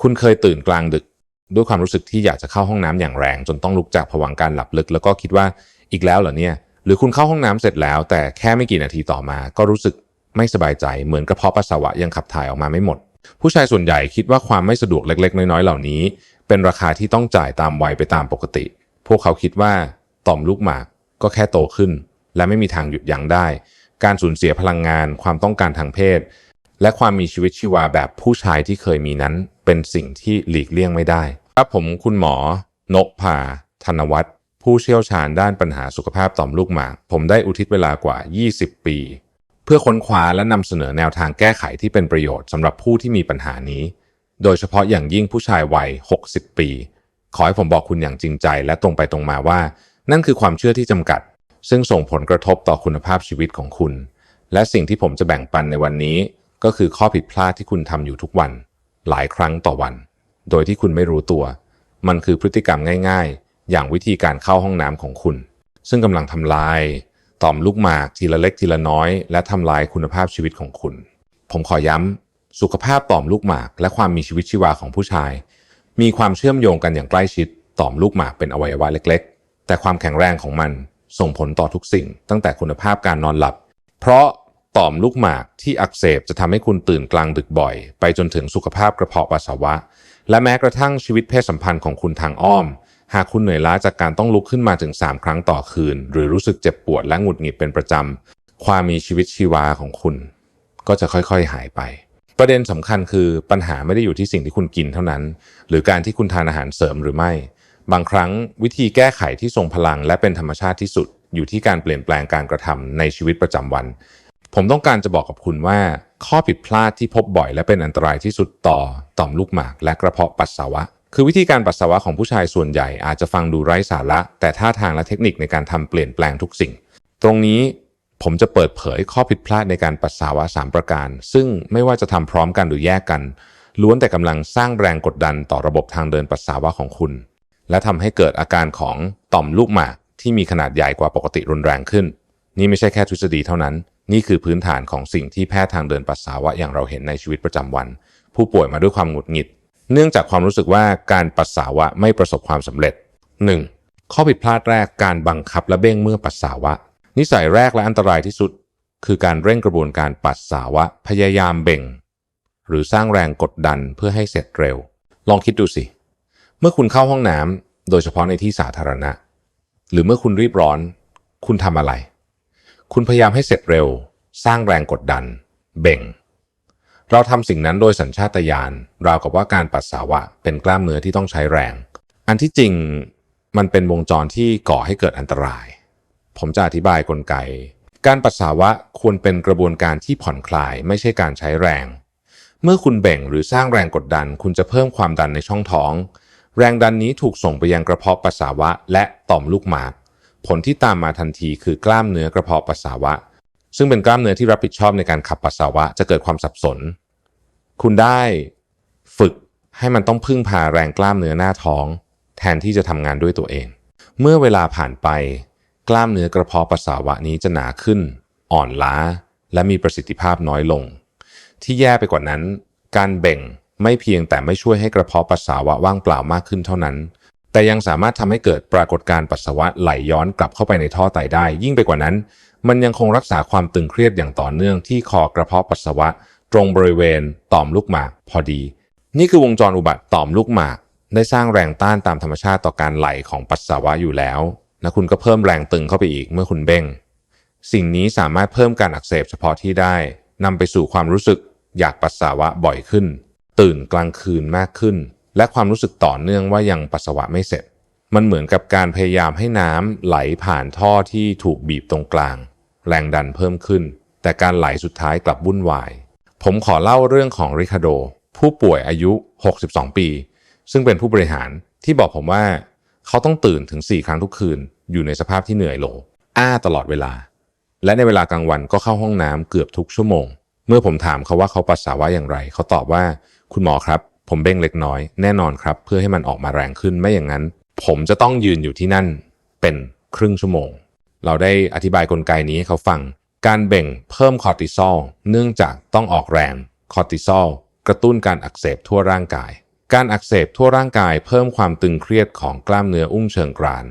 คุณเคยตื่นกลางดึก ด้วยความรู้สึกที่อยากจะเข้าห้องน้ำอย่างแรง จนต้องลุกจากผวังการหลับลึก แล้วก็คิดว่าอีกแล้วเหรอเนี่ย หรือคุณเข้าห้องน้ำเสร็จแล้ว แต่แค่ไม่กี่นาทีต่อมา ก็รู้สึกไม่สบายใจเหมือนกระเพาะปัสสาวะยังขับถ่ายออกมาไม่หมด ผู้ชายส่วนใหญ่คิดว่าความไม่สะดวกเล็ก ๆ น้อยๆเหล่านี้ เป็นราคาที่ต้องจ่ายตามวัยไปตามปกติ พวกเขาคิดว่าต่อมลูกหมากก็แค่โตขึ้น และไม่มีทางหยุดยั้งได้ การสูญเสียพลังงาน ความต้องการทางเพศ และความมีชีวิตชีวาแบบผู้ชายที่เคยมีนั้น เป็นสิ่งที่หลีกเลี่ยงไม่ได้ ครับผมคุณหมอ นกพาธนวัฒน์ผู้เชี่ยวชาญด้านปัญหาสุขภาพต่อมลูกหมาก ผมได้อุทิศเวลากว่า 20 ปี เพื่อค้นคว้าและนำเสนอแนวทางแก้ไขที่เป็นประโยชน์สำหรับผู้ที่มีปัญหานี้ โดยเฉพาะอย่างยิ่งผู้ชายวัย 60 ปี ขอให้ผมบอกคุณอย่างจริงใจ และตรงไปตรงมาว่า นั่นคือความเชื่อที่จำกัด ซึ่งส่งผลกระทบต่อคุณภาพชีวิตของคุณ และสิ่งที่ผมจะแบ่งปันในวันนี้ ก็คือข้อผิดพลาดที่คุณทำอยู่ทุกวัน หลายครั้งต่อวัน โดยที่คุณไม่รู้ตัว มันคือพฤติกรรมง่ายๆ อย่างวิธีการเข้าห้องน้ำของคุณ ซึ่งกำลังทำลาย ต่อมลูกหมากทีละเล็กทีละน้อย และทำลายคุณภาพชีวิตของคุณ ผมขอย้ำสุขภาพต่อมลูกหมากและความมีชีวิตชีวาของผู้ชาย มีความเชื่อมโยงกันอย่างใกล้ชิด ต่อมลูกหมากเป็นอวัยวะเล็ก ๆ แต่ความแข็งแรงของมันส่งผลต่อทุกสิ่ง ตั้งแต่คุณภาพการนอนหลับ เพราะ ต่อมลูกหมากที่อักเสบจะทำให้คุณตื่นกลางดึกบ่อย ไปจนถึงสุขภาพกระเพาะปัสสาวะ และแม้กระทั่งชีวิตเพศสัมพันธ์ของคุณทางอ้อม หากคุณเหนื่อยล้าจากการต้องลุกขึ้นมาถึง 3 ครั้งต่อคืน หรือรู้สึกเจ็บปวดและหงุดหงิดเป็นประจำความมีชีวิตชีวาของคุณ ก็จะค่อยๆหายไป ประเด็นสำคัญคือปัญหาไม่ได้อยู่ที่สิ่งที่คุณกินเท่านั้น หรือการที่คุณทานอาหารเสริมหรือไม่ บางครั้งวิธีแก้ไขที่ทรงพลังและเป็นธรรมชาติที่สุด อยู่ที่การเปลี่ยนแปลงการกระทำในชีวิตประจำวัน ผมต้องการจะบอกกับคุณว่า ข้อผิดพลาดที่พบบ่อยและเป็นอันตรายที่สุดต่อต่อมลูกหมาก และกระเพาะปัสสาวะ คือวิธีการปัสสาวะของผู้ชายส่วนใหญ่อาจจะฟังดูไร้สาระ แต่ท่าทางและเทคนิคในการทำเปลี่ยนแปลงทุกสิ่ง ตรงนี้ผมจะเปิดเผยข้อผิดพลาดในการปัสสาวะ 3 ประการ ซึ่งไม่ว่าจะทำพร้อมกันหรือแยกกัน ล้วนแต่กำลังสร้างแรงกดดันต่อระบบทางเดินปัสสาวะของคุณ และทำให้เกิดอาการของต่อมลูกหมากที่มีขนาดใหญ่กว่าปกติรุนแรงขึ้น นี่ไม่ใช่แค่ทฤษฎีเท่านั้น นี่คือพื้นฐานของสิ่งที่แพทย์ทางเดินปัสสาวะอย่างเราเห็นในชีวิตประจำวัน ผู้ป่วยมาด้วยความหงุดหงิด เนื่องจากความรู้สึกว่าการปัสสาวะไม่ประสบความสำเร็จ 1. ข้อผิดพลาดแรกการบังคับและเบ้งเมื่อปัสสาวะ นิสัยแรกและอันตรายที่สุด คือการเร่งกระบวนการปัสสาวะพยายามเบ่ง หรือสร้างแรงกดดันเพื่อให้เสร็จเร็ว ลองคิดดูสิ เมื่อคุณเข้าห้องน้ำโดยเฉพาะในที่สาธารณะ หรือเมื่อคุณรีบร้อน คุณทำอะไร คุณพยายามให้เสร็จเร็ว สร้างแรงกดดัน เบ่ง เราทำสิ่งนั้นโดยสัญชาตญาณราวกับว่าการปัสสาวะเป็นกล้ามเนื้อที่ต้องใช้แรง อันที่จริงมันเป็นวงจรที่ก่อให้เกิดอันตราย ผมจะอธิบายกลไก การปัสสาวะควรเป็นกระบวนการที่ผ่อนคลาย ไม่ใช่การใช้แรง เมื่อคุณเบ่งหรือสร้างแรงกดดัน คุณจะเพิ่มความดันในช่องท้อง แรงดันนี้ถูกส่งไปยังกระเพาะปัสสาวะและต่อมลูกหมาก ผลที่ตามมาทันทีคือกล้ามเนื้อกระเพาะปัสสาวะ ซึ่งเป็นกล้ามเนื้อที่รับผิดชอบในการขับปัสสาวะจะเกิดความสับสน คุณได้ฝึกให้มันต้องพึ่งพาแรงกล้ามเนื้อหน้าท้อง แทนที่จะทำงานด้วยตัวเอง เมื่อเวลาผ่านไป กล้ามเนื้อกระเพาะปัสสาวะนี้จะหนาขึ้น อ่อนล้า และมีประสิทธิภาพน้อยลง ที่แย่ไปกว่านั้น การเบ่งไม่เพียงแต่ไม่ช่วยให้กระเพาะปัสสาวะว่างเปล่ามากขึ้นเท่านั้น แต่ยังสามารถทำให้เกิดปรากฏการณ์ปัสสาวะไหลย้อนกลับเข้าไปในท่อไตได้ ยิ่งไปกว่านั้น มันยังคงรักษาความตึงเครียดอย่างต่อเนื่องที่คอกระเพาะปัสสาวะ ตรงบริเวณต่อมลูกหมากพอดี นี่คือวงจรอุบัติต่อมลูกหมากได้สร้างแรงต้านตามธรรมชาติต่อการไหลของปัสสาวะอยู่แล้ว และคุณก็เพิ่มแรงตึงเข้าไปอีกเมื่อคุณเบ้งสิ่งนี้สามารถเพิ่มการอักเสบเฉพาะที่ได้นำไปสู่ความรู้สึกอยากปัสสาวะบ่อยขึ้น ตื่นกลางคืนมากขึ้น และความรู้สึกต่อเนื่องว่ายังปัสสาวะไม่เสร็จ มันเหมือนกับการพยายามให้น้ำไหลผ่านท่อที่ถูกบีบตรงกลาง แรงดันเพิ่มขึ้น แต่การไหลสุดท้ายกลับวุ่นวาย ผมขอเล่าเรื่องของริคาโด ผู้ป่วยอายุ 62 ปี ซึ่งเป็นผู้บริหารที่บอกผมว่า เขาต้องตื่นถึง 4 ครั้งทุกคืน อยู่ในสภาพที่เหนื่อยโลอ้าตลอดเวลา และในเวลากลางวันก็เข้าห้องน้ำเกือบทุกชั่วโมง เมื่อผมถามเขาว่าเขาปัสสาวะอย่างไร เขาตอบว่า คุณหมอครับ ผมเบ้งเล็กน้อยแน่นอนครับ เพื่อให้มันออกมาแรงขึ้นไม่อย่างนั้น ผมจะต้องยืนอยู่ที่นั่นเป็นครึ่งชั่วโมง เราได้อธิบายกลไกนี้ให้เขาฟัง การเบ่งเพิ่มคอร์ติซอลเนื่องจากต้องออกแรงคอร์ติซอลกระตุ้นการอักเสบทั่วร่างกาย การอักเสบทั่วร่างกายเพิ่มความตึงเครียดของกล้ามเนื้ออุ้งเชิงกราน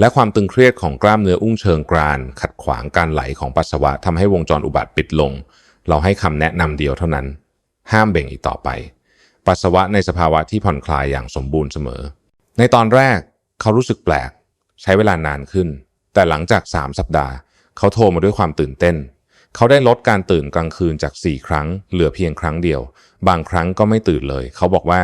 และความตึงเครียดของกล้ามเนื้ออุ้งเชิงกราน ขัดขวางการไหลของปัสสาวะทำให้วงจรอุบัติปิดลง เราให้คำแนะนำเดียวเท่านั้น ห้ามเบ่งอีกต่อไป ปัสสาวะในสภาวะที่ผ่อนคลายอย่างสมบูรณ์เสมอ ในตอนแรกเขารู้สึกแปลก ใช้เวลานานขึ้น แต่หลังจาก 3 สัปดาห์ เขาโทรมาด้วยความตื่นเต้น เขาได้ลดการตื่นกลางคืนจาก 4 ครั้ง เหลือเพียงครั้งเดียว บางครั้งก็ไม่ตื่นเลย เขาบอกว่า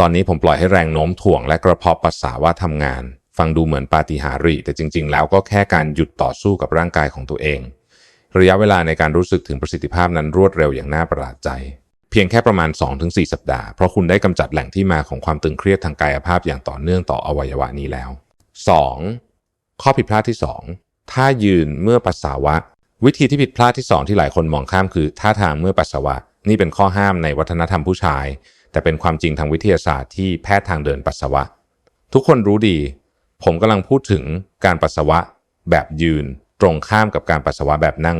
ตอนนี้ผมปล่อยให้แรงโน้มถ่วงและกระเพาะปัสสาวะทำงาน ฟังดูเหมือนปาฏิหาริย์แต่จริง ๆ แล้วก็แค่การหยุดต่อสู้กับร่างกายของตัวเอง ระยะเวลาในการรู้สึกถึงประสิทธิภาพนั้นรวดเร็วอย่างน่าประหลาดใจ เพียงแค่ประมาณ 2-4 สัปดาห์ เพราะคุณได้กำจัดแหล่งที่มาของความตึงเครียดทางกายภาพอย่างต่อเนื่องต่ออวัยวะนี้แล้ว 2. ข้อผิดพลาดที่2ท่ายืนเมื่อปัสสาวะ วิธีที่ผิดพลาดที่ 2 ที่หลายคนมองข้ามคือท่าทางเมื่อปัสสาวะ นี่เป็นข้อห้ามในวัฒนธรรมผู้ชาย แต่เป็นความจริงทางวิทยาศาสตร์ที่แพทย์ทางเดินปัสสาวะ ทุกคนรู้ดี ผมกำลังพูดถึงการปัสสาวะแบบยืน ตรงข้ามกับการปัสสาวะแบบนั่ง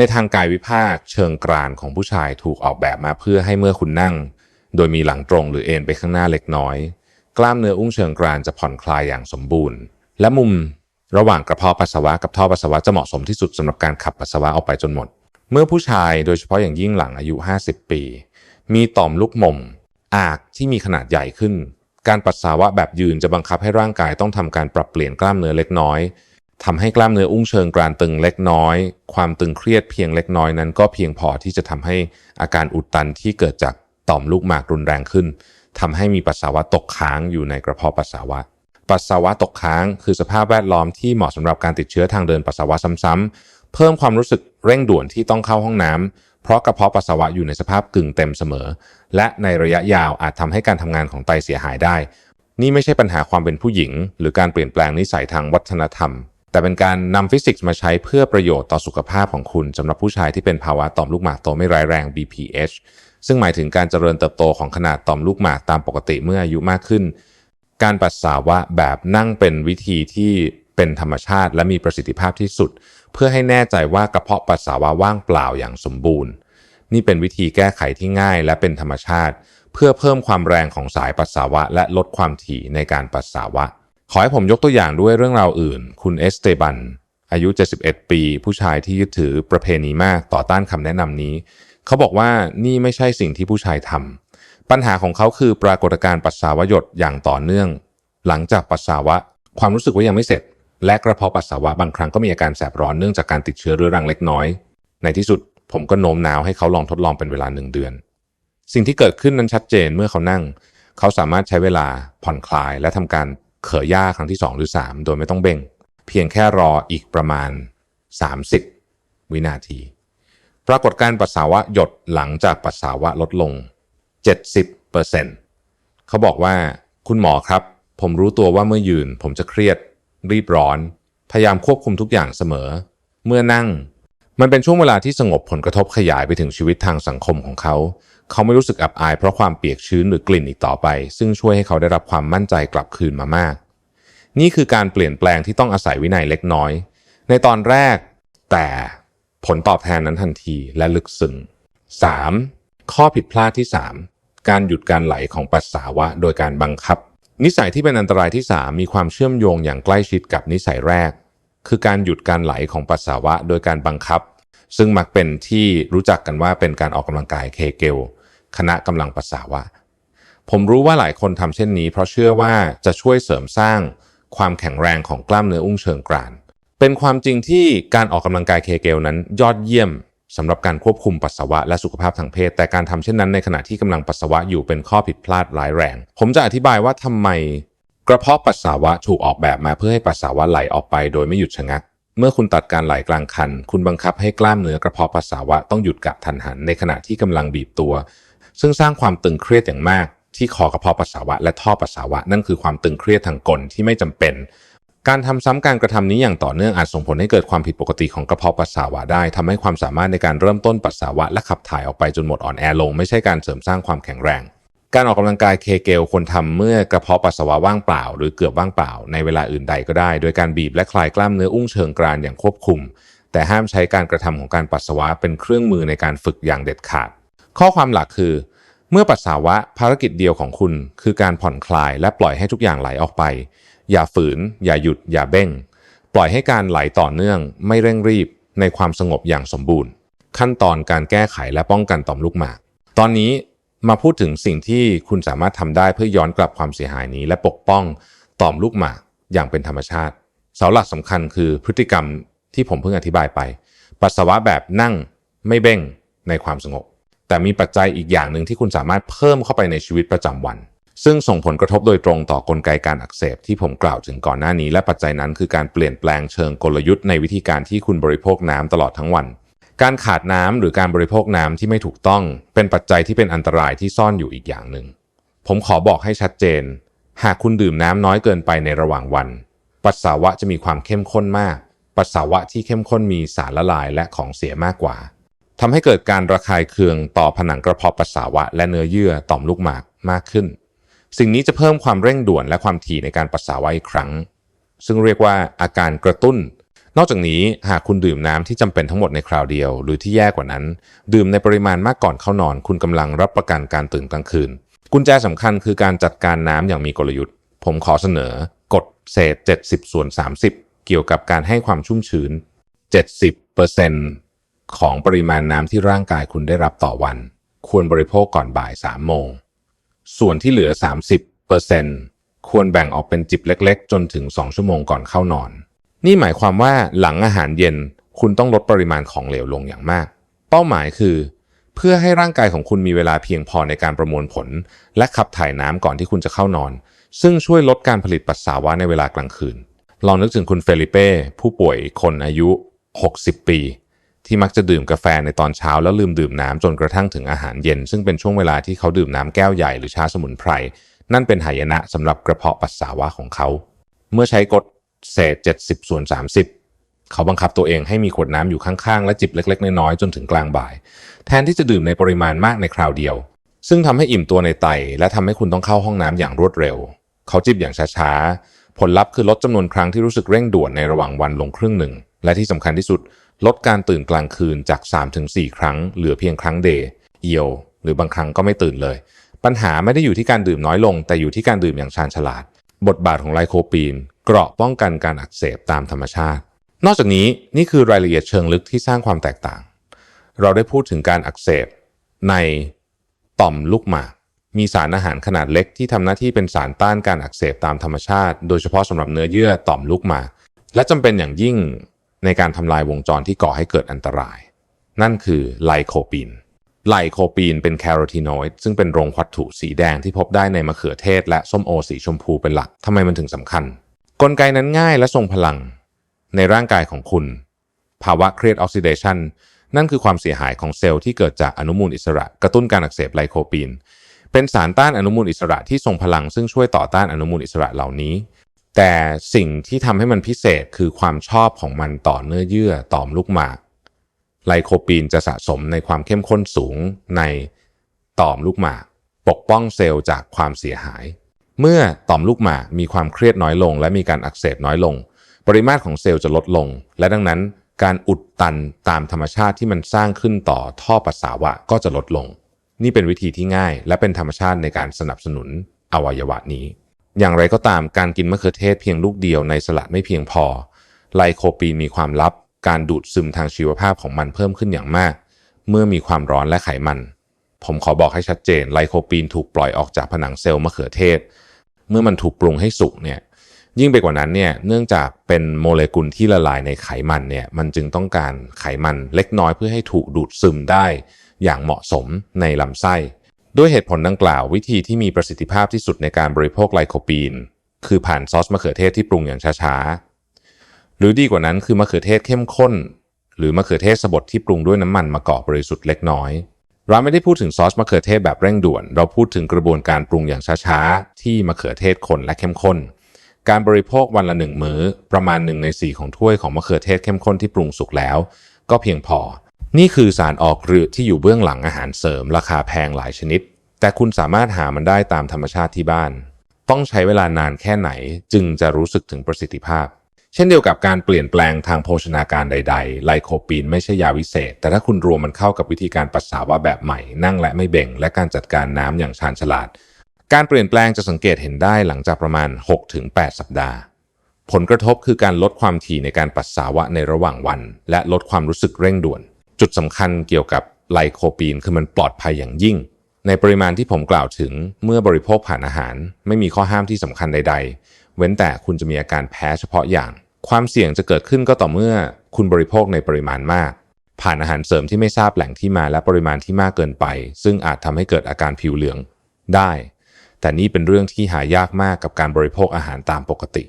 ในทางกายวิภาคเชิงกรานของผู้ชายถูกออกแบบมาเพื่อให้เมื่อคุณนั่ง โดยมีหลังตรงหรือเอ็นไปข้างหน้าเล็กน้อย กล้ามเนื้ออุ้งเชิงกรานจะผ่อนคลายอย่างสมบูรณ์ และมุมระหว่างกระเพาะปัสสาวะกับท่อปัสสาวะจะเหมาะสมที่สุดสำหรับการขับปัสสาวะออกไปจนหมด เมื่อผู้ชายโดยเฉพาะอย่างยิ่งหลังอายุ 50 ปี มีต่อมลูกหม่มอากที่มีขนาดใหญ่ขึ้น การปัสสาวะแบบยืนจะบังคับให้ร่างกายต้องทำการปรับเปลี่ยนกล้ามเนื้อเล็กน้อย ทำให้กล้ามเนื้ออุ้งเชิงกรานตึงเล็กน้อย ความตึงเครียดเพียงเล็กน้อยนั้น ก็เพียงพอที่จะทำให้อาการอุดตันที่เกิดจากต่อมลูกหมากรุนแรงขึ้นทำให้มีปัสสาวะตกค้างอยู่ในกระเพาะปัสสาวะ ปัสสาวะตกค้างคือสภาพแวดล้อมที่เหมาะสำหรับการติดเชื้อทางเดินปัสสาวะซ้ำๆเพิ่มความรู้สึกเร่งด่วนที่ต้องเข้าห้องน้ำเพราะกระเพาะปัสสาวะอยู่ในสภาพกึ่งเต็มเสมอ และในระยะยาวอาจทำให้การทำงานของไตเสียหายได้ นี่ไม่ใช่ปัญหาความเป็นผู้หญิง หรือการเปลี่ยนแปลงนิสัยทางวัฒนธรรม แต่เป็นการนำฟิสิกส์มาใช้เพื่อประโยชน์ต่อสุขภาพของคุณสำหรับผู้ชายที่เป็นภาวะต่อมลูกหมากโตไม่ร้ายแรง BPH ซึ่งหมายถึงการเจริญเติบโตของขนาดต่อมลูกหมากตามปกติเมื่ออายุมากขึ้น การปัสสาวะแบบนั่งเป็นวิธีที่เป็นธรรมชาติและมีประสิทธิภาพที่สุด เพื่อให้แน่ใจว่ากระเพาะปัสสาวะว่างเปล่าอย่างสมบูรณ์ นี่เป็นวิธีแก้ไขที่ง่ายและเป็นธรรมชาติ เพื่อเพิ่มความแรงของสายปัสสาวะ และลดความถี่ในการปัสสาวะ ขอให้ผมยกตัวอย่างด้วยเรื่องราวอื่น คุณเอสเตบัน อายุ 71 ปี ผู้ชายที่ยึดถือประเพณีมากต่อต้านคำแนะนำนี้ เขาบอกว่านี่ไม่ใช่สิ่งที่ผู้ชายทำปัญหาของเขาคือปรากฏการณ์ปัสสาวะหยดอย่างต่อเนื่อง หลังจากปัสสาวะ ความรู้สึกว่ายังไม่เสร็จ และกระเพาะปัสสาวะบางครั้งก็มีอาการแสบร้อนเนื่องจากการติดเชื้อเรื้อรังเล็กน้อย ในที่สุดผมก็โน้มน้าวให้เขาลองทดลองเป็นเวลาหนึ่งเดือน สิ่งที่เกิดขึ้นนั้นชัดเจนเมื่อเขานั่ง เขาสามารถใช้เวลาผ่อนคลายและทำการ เขย่าครั้งที่ 2 หรือ 3 โดยไม่ต้องเบ่ง เพียงแค่รออีกประมาณ 30 วินาที ปรากฏการปัสสาวะหยดหลังจากปัสสาวะลดลง 70%เขาบอกว่าคุณหมอครับ ผมรู้ตัวว่าเมื่อยืน ผมจะเครียด รีบร้อน พยายามควบคุมทุกอย่างเสมอ เมื่อนั่ง มันเป็นช่วงเวลาที่สงบผลกระทบขยายไปถึงชีวิตทางสังคมของเขา เขาไม่รู้สึกอับอายเพราะความเปียกชื้นหรือกลิ่นอีกต่อไป ซึ่งช่วยให้เขาได้รับความมั่นใจกลับคืนมามาก นี่คือการเปลี่ยนแปลงที่ต้องอาศัยวินัยเล็กน้อย ในตอนแรก แต่ผลตอบแทนนั้นทันทีและลึกซึ้ง 3. ข้อผิดพลาดที่ 3 การหยุดการไหลของปัสสาวะโดยการบังคับ นิสัยที่เป็นอันตรายที่ 3 มีความเชื่อมโยงอย่างใกล้ชิดกับนิสัยแรก คือการหยุดการไหลของปัสสาวะโดยการบังคับ ซึ่งมักเป็นที่รู้จักกันว่าเป็นการออกกำลังกายเคเกล คณะกำลังปัสสาวะ ผมรู้ว่าหลายคนทำเช่นนี้ เพราะเชื่อว่าจะช่วยเสริมสร้างความแข็งแรงของกล้ามเนื้ออุ้งเชิงกราน เป็นความจริงที่การออกกำลังกายเคเกลนั้นยอดเยี่ยมสำหรับการควบคุมปัสสาวะและสุขภาพทางเพศ แต่การทำเช่นนั้นในขณะที่กำลังปัสสาวะอยู่เป็นข้อผิดพลาดร้ายแรง ผมจะอธิบายว่าทำไม กระเพาะปัสสาวะถูกออกแบบมาเพื่อให้ปัสสาวะไหลออกไปโดยไม่หยุดชะงัก เมื่อคุณตัดการไหลกลางคัน คุณบังคับให้กล้ามเนื้อกระเพาะปัสสาวะต้องหยุดกะทันหัน ในขณะที่กำลังบีบตัว ซึ่งสร้างความตึงเครียดอย่างมาก ที่คอกระเพาะปัสสาวะและท่อปัสสาวะ นั่นคือความตึงเครียดทางกลที่ไม่จำเป็น การทำซ้ำการกระทำนี้อย่างต่อเนื่องอาจส่งผลให้เกิดความผิดปกติของกระเพาะปัสสาวะได้ทำให้ความสามารถในการเริ่มต้นปัสสาวะและขับถ่ายออกไปจนหมดอ่อนแอลง ไม่ใช่การเสริมสร้างความแข็งแรง การออกกำลังกายเคเกลควรทำเมื่อกระเพาะปัสสาวะว่างเปล่า หรือเกือบว่างเปล่า ในเวลาอื่นใดก็ได้ โดยการบีบและคลายกล้ามเนื้ออุ้งเชิงกรานอย่างควบคุม แต่ห้ามใช้การกระทำของการปัสสาวะเป็นเครื่องมือในการฝึกอย่างเด็ดขาด ข้อความหลักคือ เมื่อปัสสาวะภารกิจเดียวของคุณ คือการผ่อนคลายและปล่อยให้ทุกอย่างไหลออกไป อย่าฝืน อย่าหยุด อย่าเบ้ง ปล่อยให้การไหลต่อเนื่องไม่เร่งรีบในความสงบอย่างสมบูรณ์ ขั้นตอนการแก้ไขและป้องกันต่อมลูกหมาก ตอนนี้มาพูดถึงสิ่งที่คุณสามารถทำได้เพื่อย้อนกลับความเสียหายนี้ และปกป้องต่อมลูกหมากอย่างเป็นธรรมชาติ เสาหลักสำคัญคือพฤติกรรมที่ผมเพิ่งอธิบายไป ปัสสาวะแบบนั่งไม่เบ้งในความสงบ แต่มีปัจจัยอีกอย่างหนึ่งที่คุณสามารถเพิ่มเข้าไปในชีวิตประจำวัน ซึ่งส่งผลกระทบโดยตรงต่อกลไกการอักเสบที่ผมกล่าวถึงก่อนหน้านี้ และปัจจัยนั้นคือการเปลี่ยนแปลงเชิงกลยุทธ์ในวิธีการที่คุณบริโภคน้ำตลอดทั้งวัน การขาดน้ำหรือการบริโภคน้ำที่ไม่ถูกต้อง เป็นปัจจัยที่เป็นอันตรายที่ซ่อนอยู่อีกอย่างหนึ่ง ผมขอบอกให้ชัดเจน หากคุณดื่มน้ำน้อยเกินไปในระหว่างวัน ปัสสาวะจะมีความเข้มข้นมาก ปัสสาวะที่เข้มข้นมีสารละลายและของเสียมากกว่า ทำให้เกิดการระคายเคืองต่อผนังกระเพาะปัสสาวะ และเนื้อเยื่อต่อมลูกหมากมากขึ้น สิ่งนี้จะเพิ่มความเร่งด่วนและความถี่ในการปัสสาวะอีกครั้ง ซึ่งเรียกว่าอาการกระตุ้น นอกจากนี้หากคุณดื่มน้ำที่จำเป็นทั้งหมดในคราวเดียว หรือที่แย่กว่านั้น ดื่มในปริมาณมากก่อนเข้านอน คุณกำลังรับประกันการตื่นกลางคืน กุญแจสำคัญคือการจัดการน้ำอย่างมีกลยุทธ์ ผมขอเสนอกฎเศษ 70ส่วน30 เกี่ยวกับการให้ความชุ่มชื้น 70% ของปริมาณน้ำที่ร่างกายคุณได้รับต่อวัน ควรบริโภคก่อนบ่าย 3 โมง ส่วนที่เหลือ 30%ควรแบ่งออกเป็นจิบเล็กๆ จนถึง 2 ชั่วโมงก่อนเข้านอน นี่หมายความว่าหลังอาหารเย็นคุณต้องลดปริมาณของเหลวลงอย่างมาก เป้าหมายคือ เพื่อให้ร่างกายของคุณมีเวลาเพียงพอในการประมวลผล และขับถ่ายน้ำก่อนที่คุณจะเข้านอน ซึ่งช่วยลดการผลิตปัสสาวะในเวลากลางคืนลองนึกถึงคุณเฟลิเป้ผู้ป่วยคนอายุ 60 ปี ที่มักจะดื่มกาแฟในตอนเช้าแล้วลืมดื่มน้ำจนกระทั่งถึงอาหารเย็น ซึ่งเป็นช่วงเวลาที่เขาดื่มน้ำแก้วใหญ่หรือชาสมุนไพร นั่นเป็นหายนะสำหรับกระเพาะปัสสาวะของเขา เมื่อใช้กฎเศษ 70ส่วน30 เขาบังคับตัวเองให้มีขวดน้ำอยู่ข้างๆ และจิบเล็ก ๆ น้อยๆจนถึงกลางบ่าย แทนที่จะดื่มในปริมาณมากในคราวเดียว ซึ่งทำให้อิ่มตัวในไต และทำให้คุณต้องเข้าห้องน้ำอย่างรวดเร็ว เขาจิบอย่างช้าๆผลลัพธ์คือลดจำนวนครั้งที่รู้สึกเร่งด่วนในระหว่างวันลงครึ่งหนึ่งและที่สำคัญที่สุด ลดการตื่นกลางคืนจาก 3-4 ครั้ง เหลือเพียงครั้งเดย์เอียว หรือบางครั้งก็ไม่ตื่นเลย ปัญหาไม่ได้อยู่ที่การดื่มน้อยลง แต่อยู่ที่การดื่มอย่างชาญฉลาด บทบาทของไลโคปีน เกราะป้องกันการอักเสบตามธรรมชาติ นอกจากนี้นี่คือรายละเอียดเชิงลึกที่สร้างความแตกต่าง เราได้พูดถึงการอักเสบในต่อมลูกหมากมีสารอาหารขนาดเล็กที่ทำหน้าที่เป็นสารต้านการอักเสบตามธรรมชาติ โดยเฉพาะสำหรับเนื้อเยื่อต่อมลูกหมากและจำเป็นอย่างยิ่ง ในการทำลายวงจรที่ก่อให้เกิดอันตราย นั่นคือไลโคปีน ไลโคปีนเป็นแคโรทีนอยด์ซึ่งเป็นโรงวัตถุสีแดงที่พบได้ในมะเขือเทศ และส้มโอสีชมพูเป็นหลักทำไมมันถึงสำคัญ กลไกนั้นง่ายและทรงพลัง ในร่างกายของคุณ ภาวะเครียดออกซิเดชันนั่นคือความเสียหายของเซลล์ที่เกิดจากอนุมูลอิสระ กระตุ้นการอักเสบไลโคปีน เป็นสารต้านอนุมูลอิสระที่ทรงพลังซึ่งช่วยต่อต้านอนุมูลอิสระเหล่านี้ แต่สิ่งที่ทำให้มันพิเศษคือความชอบของมันต่อเนื้อเยื่อต่อมลูกหมาก ไลโคปีนจะสะสมในความเข้มข้นสูงในต่อมลูกหมาก ปกป้องเซลล์จากความเสียหาย เมื่อต่อมลูกหมากมีความเครียดน้อยลง และมีการอักเสบน้อยลง ปริมาตรของเซลล์จะลดลง และดังนั้นการอุดตันตามธรรมชาติที่มันสร้างขึ้นต่อท่อปัสสาวะก็จะลดลง นี่เป็นวิธีที่ง่าย และเป็นธรรมชาติในการสนับสนุนอวัยวะนี้ อย่างไรก็ตามการกินมะเขือเทศเพียงลูกเดียวในสลัดไม่เพียงพอ ไลโคปีนมีความลับการดูดซึมทางชีวภาพของมันเพิ่มขึ้นอย่างมาก เมื่อมีความร้อนและไขมัน ผมขอบอกให้ชัดเจนไลโคปีนถูกปล่อยออกจากผนังเซลล์มะเขือเทศ เมื่อมันถูกปรุงให้สุกเนี่ยยิ่งไปกว่านั้นเนี่ยเนื่องจากเป็นโมเลกุลที่ละลายในไขมันเนี่ยมันจึงต้องการไขมันเล็กน้อยเพื่อให้ถูกดูดซึมได้อย่างเหมาะสมในลำไส้ ด้วยเหตุผลดังกล่าววิธีที่มีประสิทธิภาพที่สุดในการบริโภคไลโคปีน คือผ่านซอสมะเขือเทศที่ปรุงอย่างช้าๆ หรือดีกว่านั้นคือมะเขือเทศเข้มข้น หรือมะเขือเทศสบดที่ปรุงด้วยน้ำมันมะกอกบริสุทธิ์เล็กน้อย เราไม่ได้พูดถึงซอสมะเขือเทศแบบเร่งด่วน เราพูดถึงกระบวนการปรุงอย่างช้าๆ ที่มะเขือเทศข้นและเข้มข้น การบริโภควันละหนึ่งมื้อ ประมาณหนึ่งในสี่ของถ้วยของมะเขือเทศเข้มข้นที่ปรุงสุกแล้ว ก็เพียงพอ นี่คือสารออกฤทธิ์ที่อยู่เบื้องหลังอาหารเสริม ราคาแพงหลายชนิด แต่คุณสามารถหามันได้ตามธรรมชาติที่บ้าน ต้องใช้เวลานานแค่ไหนจึงจะรู้สึกถึงประสิทธิภาพ เช่นเดียวกับการเปลี่ยนแปลงทางโภชนาการใด ๆ ไลโคปีนไม่ใช่ยาวิเศษ แต่ถ้าคุณรวมมันเข้ากับวิธีการปัสสาวะแบบใหม่ นั่งและไม่เบ่ง และการจัดการน้ำอย่างชาญฉลาด การเปลี่ยนแปลงจะสังเกตเห็นได้หลังจากประมาณ 6-8 สัปดาห์ผลกระทบคือการลดความถี่ในการปัสสาวะในระหว่างวัน และลดความรู้สึกเร่งด่วน จุดสำคัญเกี่ยวกับไลโคปีนคือมันปลอดภัยอย่างยิ่ง ในปริมาณที่ผมกล่าวถึงเมื่อบริโภคผ่านอาหาร ไม่มีข้อห้ามที่สำคัญใด ๆ เว้นแต่คุณจะมีอาการแพ้เฉพาะอย่าง ความเสี่ยงจะเกิดขึ้นก็ต่อเมื่อคุณบริโภคในปริมาณมาก ผ่านอาหารเสริมที่ไม่ทราบแหล่งที่มาและปริมาณที่มากเกินไป ซึ่งอาจทำให้เกิดอาการผิวเหลืองได้ แต่นี่เป็นเรื่องที่หายากมากกับการบริโภคอาหารตามปกติ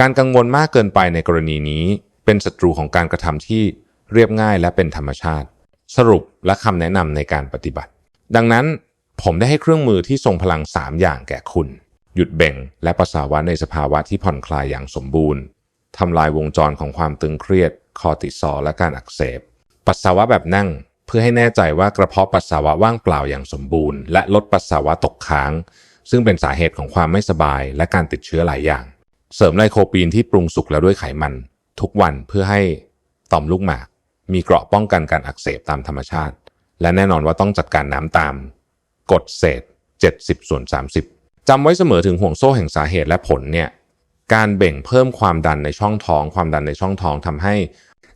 การกังวลมากเกินไปในกรณีนี้ เป็นศัตรูของการกระทำที่ เรียบง่ายและเป็นธรรมชาติ สรุปและคำแนะนำในการปฏิบัติ ดังนั้นผมได้ให้เครื่องมือที่ทรงพลัง 3 อย่างแก่คุณ หยุดเบ่ง และปัสสาวะในสภาวะที่ผ่อนคลายอย่างสมบูรณ์ทำลายวงจรของความตึงเครียด คอติซอลและการอักเสบ ปัสสาวะแบบนั่งเพื่อให้แน่ใจว่ากระเพาะปัสสาวะว่างเปล่าอย่างสมบูรณ์ และลดปัสสาวะตกค้าง ซึ่งเป็นสาเหตุของความไม่สบาย และการติดเชื้อหลายอย่าง เสริมไลโคปีนที่ปรุงสุกแล้วด้วยไขมัน ทุกวันเพื่อให้ต่อมลูกหมาก มีเกราะป้องกันการอักเสบตามธรรมชาติ และแน่นอนว่าต้องจัดการน้ำตาม กฎเศษ 70ส่วน30จำไว้เสมอถึงห่วงโซ่แห่งสาเหตุและผลเนี่ยการเบ่งเพิ่มความดันในช่องท้อง ความดันในช่องท้องทำให้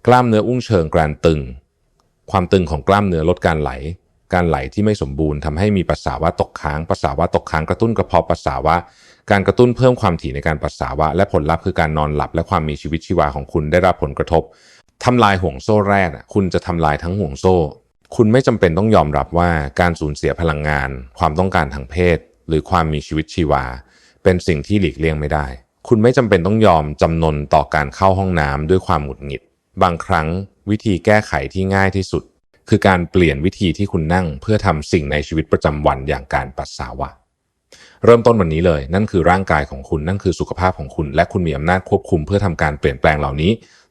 กล้ามเนื้ออุ้งเชิงกรานตึง ความตึงของกล้ามเนื้อลดการไหล การไหลที่ไม่สมบูรณ์ทำให้มีปัสสาวะตกค้างปัสสาวะตกค้างกระตุ้นกระเพาะปัสสาวะ การกระตุ้นเพิ่มความถี่ในการปัสสาวะ และผลลัพธ์คือการนอนหลับ และความมีชีวิตชีวาของคุณได้รับผลกระทบ ทำลายห่วงโซ่แรกคุณจะทำลายทั้งห่วงโซ่ คุณไม่จำเป็นต้องยอมรับว่าการสูญเสียพลังงาน ความต้องการทางเพศ หรือความมีชีวิตชีวา เป็นสิ่งที่หลีกเลี่ยงไม่ได้ คุณไม่จำเป็นต้องยอมจำนนต่อการเข้าห้องน้ำด้วยความหงุดหงิด บางครั้งวิธีแก้ไขที่ง่ายที่สุด คือการเปลี่ยนวิธีที่คุณนั่ง เพื่อทำสิ่งในชีวิตประจำวันอย่างการปัสสาวะเริ่มต้นวันนี้เลยนั่นคือร่างกายของคุณนั่นคือสุขภาพของคุณ และคุณมีอำนาจควบคุมเพื่อทำการเปลี่ยนแปลงเหล่านี้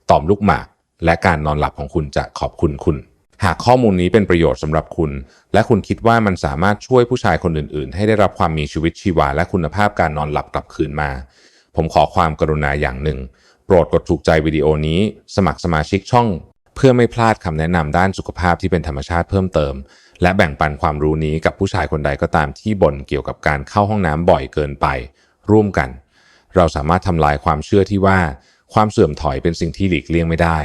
ต่อมลูกหมาก และการนอนหลับของคุณจะขอบคุณคุณ หากข้อมูลนี้เป็นประโยชน์สำหรับคุณ และคุณคิดว่ามันสามารถช่วยผู้ชายคนอื่นๆ ให้ได้รับความมีชีวิตชีวา และคุณภาพการนอนหลับกลับคืนมา ผมขอความกรุณาอย่างหนึ่ง โปรดกดถูกใจวิดีโอนี้ สมัครสมาชิกช่อง เพื่อไม่พลาดคำแนะนำด้านสุขภาพที่เป็นธรรมชาติเพิ่มเติม และแบ่งปันความรู้นี้กับผู้ชายคนใดก็ตามที่บ่นเกี่ยวกับการเข้าห้องน้ำบ่อยเกินไป ร่วมกัน เราสามารถทำลายความเชื่อที่ว่า ความเสื่อมถอยเป็นสิ่งที่หลีกเลี่ยงไม่ได้